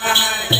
Bye.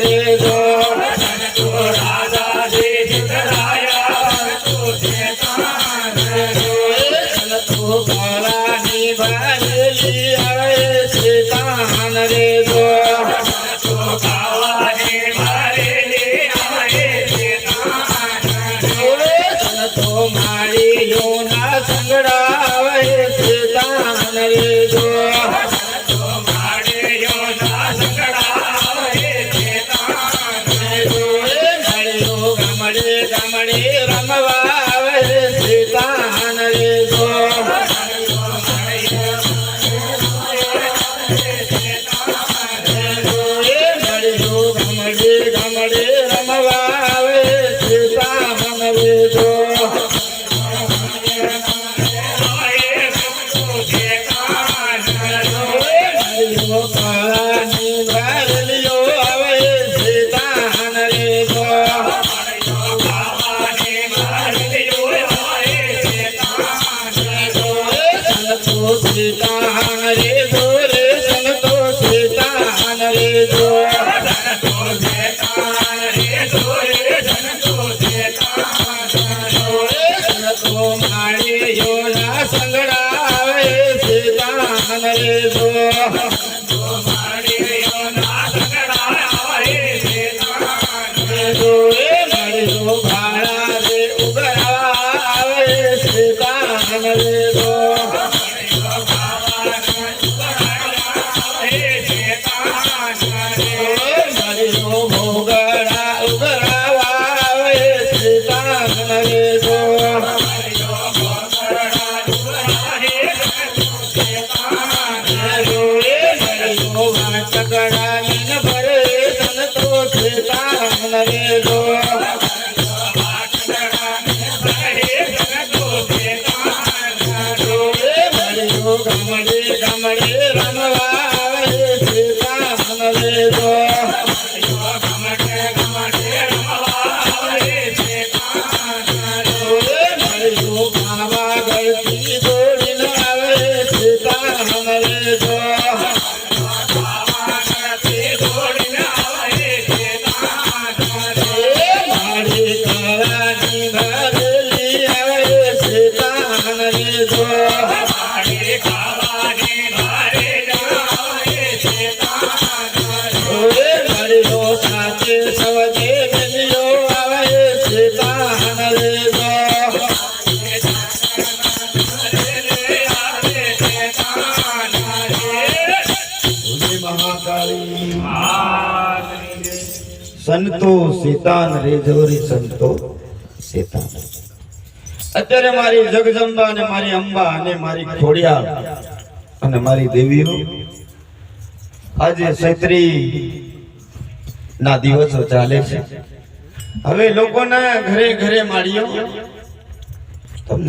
રે જો સંતો બોલે સંતો સીતાન રે જોરી સંતો સીતાન. અત્યારે મારી જગદંબા અને મારી અંબા અને મારી ખોડિયાર અને મારી દેવીઓ આજે સૈત્રી ના દિવસો ચાલે છે. હવે લોકોના ઘરે ઘરે માળીઓ, તમને